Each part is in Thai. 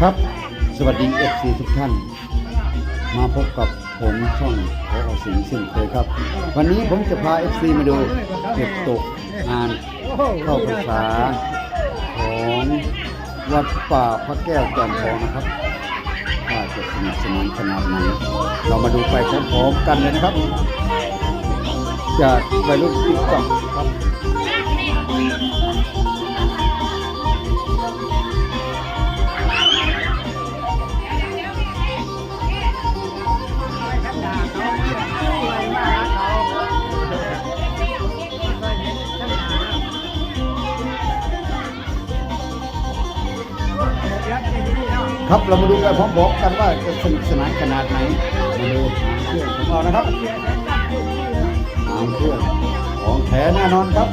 ครับ สวัสดีเอฟซีทุกท่าน มาพบกับผมช่องขอสิงห์เช่นเคยครับ วันนี้ผมจะพาเอฟซีมาดูเก็บตกงานเข้าพรรษาของวัดป่าพระแก้วจอมทองนะครับว่าจะสนุกสนานขนาดไหนเรามาดูไปพร้อมๆกันเลยนะครับ จากวัยรุ่นติ๊กต็อกครับ ครับเรามาดูกันพร้อมๆกันว่าจะสนุกสนานขนาดไหนมาดูหางเครื่องของเรานะครับหางเครื่องของแท้แน่นอนครับ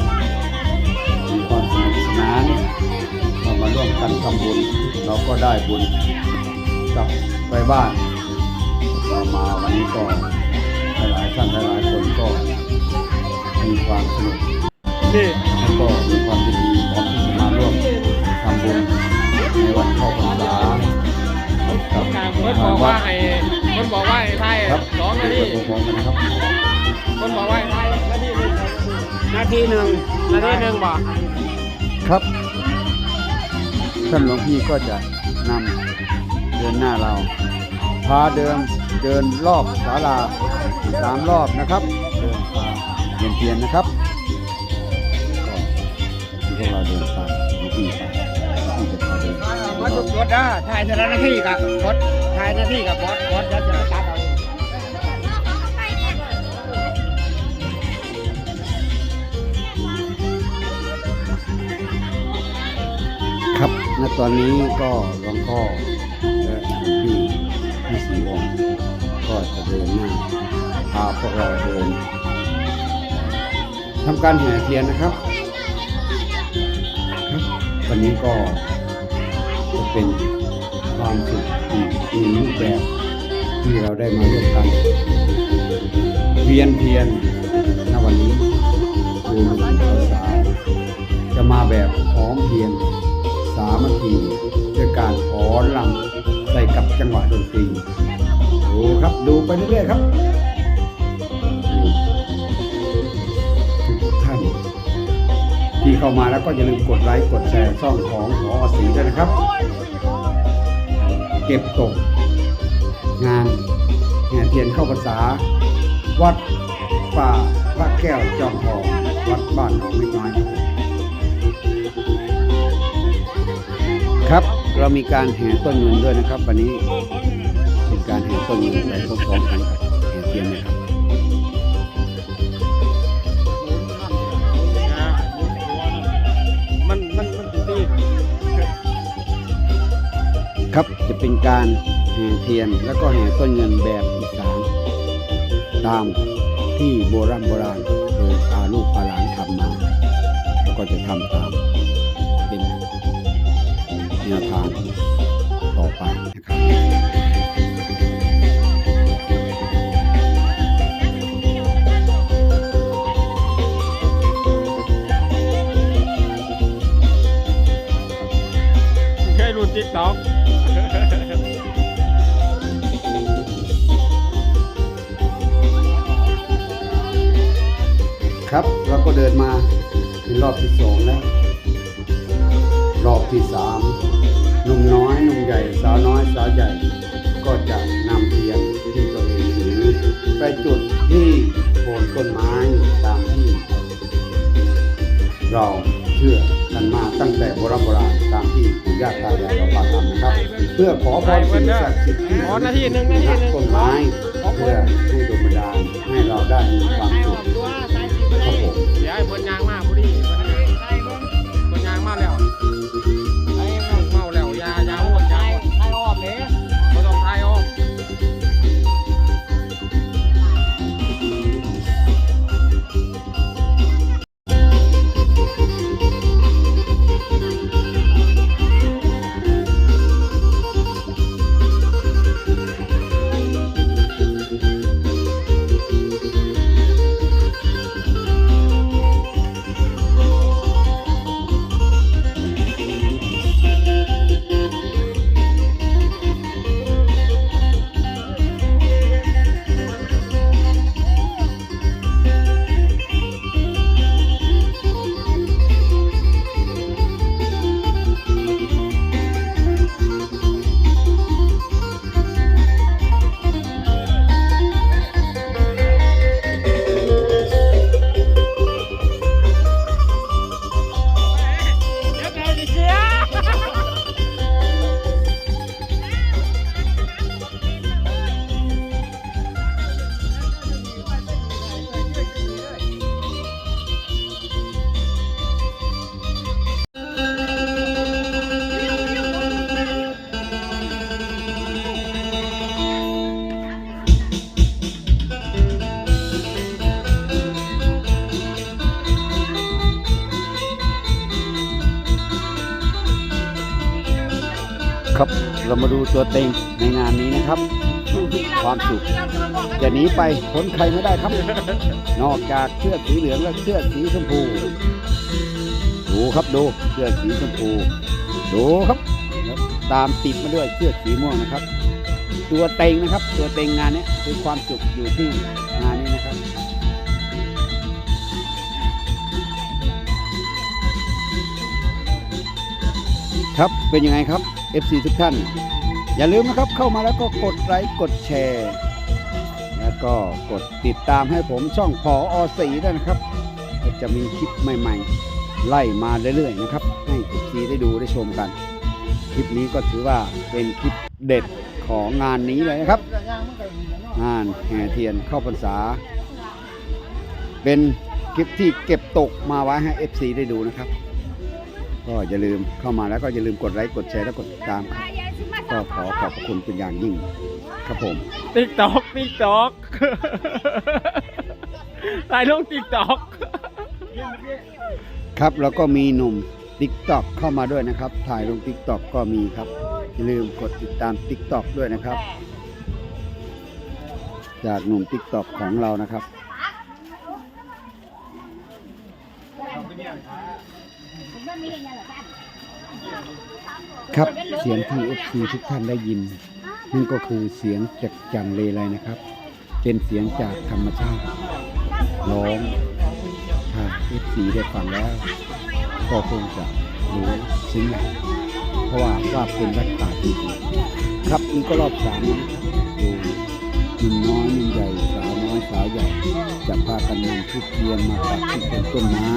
มีความสนุกสนานเรามาร่วมกันทำบุญเราก็ได้บุญกลับไปบ้านเรามาวันนี้ก็หลายท่านหลายคนก็มีความสนุกนี่ บอกว่าให้เพิ่นบอกว่าให้ไทยครับสองนาทีตัวพร้อมกันนะครับเพิ่นบอกว่าให้ไทยนาทีหนึ่งนาทีหนึ่งนาทีหนึ่งบ่ครับท่านหลวงพี่ก็จะนำเดินหน้าเรา พาเดินเดินรอบศาลาสามรอบนะครับ เดินพาเวียนเทียนนะครับก็ที่พวกเราเดินตามหลวงพี่ไปที่จะพาเดิ นมาจุดรถนะถ่ายแต่ละนาที่กับบอสถ่ายนาที่กับบอสบอสจะจะตัดเอาครับณตอนนี้ก็หลวงพ่อและหลวงพี่พี่สีวงก็จะเดินหน้าพาพวกเราเดินทำการแห่เทียนนะครับ วันนี้ก็ เป็นความสุขอีกหนึ่งรูปแบบที่เราได้มาร่วมกันเวียนเทียนณวันนี้ดูหนุ่มสาวจะมาแบบพร้อมเพียงสามัคคีด้วยการขอลำใส่กับจังหวะดนตรีดูครับดูไปเรื่อยๆครับทุกท่านที่เข้ามาแล้วก็อย่าลืมกดไลค์กดแชร์ช่องของหอสีด้วยนะครับ เก็บตก งานแห่เทียนเข้าภาษา วัดป่าพระแก้วจอมทองวัดบ้านหนองไม่น้อยครับเรามีการแห่ต้นเงินด้วยนะครับ วันนี้เป็นการแห่ต้นเงินไปพร้อมๆกันกับ เป็นการแห่เทียนแล้วก็แห่ต้นเงินแบบอีสานตามที่โบราณโบราณโดยพาลูกพาหลานทำมาแล้วก็จะทำตามเป็นแนวทางต่อไปนะครับเคยรุ่นติ๊กต็อก ก็เดินมาเป็นรอบที่สองแล้ว รอบที่สามหนุ่มน้อยหนุ่มใหญ่สาวน้อยสาวใหญ่ ก็จะนำเทียนที่ตัวเองถือไปจุดที่โคนต้นไม้ตามที่ เราเชื่อกันมาตั้งแต่โบราณโบราณตามที่ปู่ย่าตายายเราพาทำนะครับ เพื่อขอพรสิ่งศักดิ์สิทธิ์ที่ขอนาทีหนึ่งนาทีหนึ่งต้นไม้เพื่อผู้ดลบันดาลให้เราได้มีความสุขครับ ได้เพิ่นยางมา ครับ เรามาดูตัวเต็งในงานนี้นะครับ ความสุขจะหนีไปพ้นใครไม่ได้ครับ นอกจากเสื้อสีเหลืองและเสื้อสีชมพู ดูครับดูเสื้อสีชมพูดูครับแล้วตามติดมาด้วยเสื้อสีม่วงนะครับ ตัวเต็งนะครับ ตัวเต็งงานนี้คือความสุขอยู่ที่งานนี้นะครับครับ เป็นยังไงครับ FC ทุกท่าน อย่าลืมนะครับเข้ามาแล้วก็กดไลค์กดแชร์ แล้วก็กดติดตามให้ผมช่องพออสีด้วยนะครับ จะมีคลิปใหม่ๆ ไล่มาเรื่อยๆนะครับ ให้ FC ได้ดูได้ชมกัน คลิปนี้ก็ถือว่าเป็นคลิปเด็ดของงานนี้เลยนะครับ งานแห่เทียนเข้าพรรษา เป็นคลิปที่เก็บตกมาไว้ให้ FC ได้ดูนะครับ ก็อย่าลืมเข้ามาแล้วก็อย่าลืมกดไลค์กดแชร์และกดติดตามครับก็ขอขอบพระคุณเป็นอย่างยิ่งครับผม ติ๊กต็อกติ๊กต็อกถ่ายลงติ๊กต็อกครับแล้วก็มีหนุ่ม t ิ k t o k เข้ามาด้วยนะครับ ถ่ายลง t ิ k t o k ก็มีครับ อย่าลืมกดติดตาม t ิ k t o k ด้วยนะครับ จากหนุ่ม t ิ k t o k ของเรานะครับ ครับเสียงที่ FC ทุกท่านได้ยินนั่นก็คือเสียงจากจันเลไลนะครับ เป็นเสียงจากธรรมชาติร้องถ้า FC ได้ฟังแล้ว ก็คงจะรู้ซึ้งแหละเพราะว่าว่าเป็นวัดป่าจริงๆครับนี่ก็รอบสามดูหนุ่มน้อยหนุ่มใหญ่สาวน้อยสาวใหญ่จะพากันนำทุกเทียนมาปักที่เป็นต้นไม้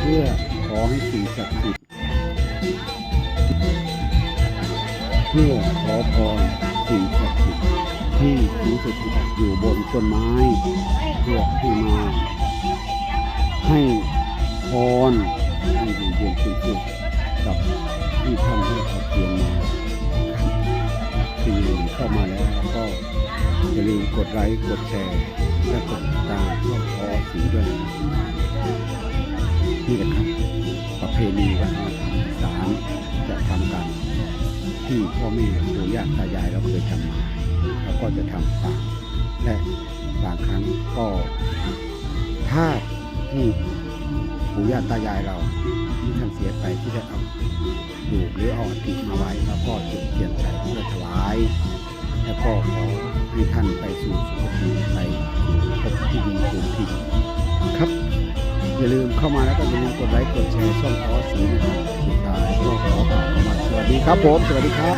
เพื่อ อให้สิ่งศักดิ์สิทธิ์เพื่อขอพรสิ่งศักดิ์สิทธิ์ที่สิงสถิตอยู่บนต้นไม้ เพื่อให้มา ให้พรให้อยู่เย็นเป็นสุขกับที่ท่านให้ขอเพียงมาสิ่งเข้ามาแล้วก็อย่าลืมกดไลค์กดแชร์และกดติดตามช่องพอสีด้วยนี่แหละครับ ณีวัฒนธรรมสารจะทำกันที่พ่อแม่ปู่ย่าตายายเราเคยทำมาเราก็จะทำตามและบางครั้งก็ถ้าที่ปู่ย่าตายายเราที่ท่านเสียไปที่ได้เอาดูกหรือเอาอัฐิมาไว้แล้วก็จุดเทียนใส่เพื่อถวาย แล้วก็ขอให้ท่านไปสู่สุคติไปสู่ภพที่ดีสู่ที่ดีครับ อย่าลืมเข้ามาแล้วก็อย่าลืมกดไลค์กดแชร์ช่องขอสีนะครับสุดท้ายก็ขอกล่าวคำว่าสวัสดีครับผม สวัสดีครับ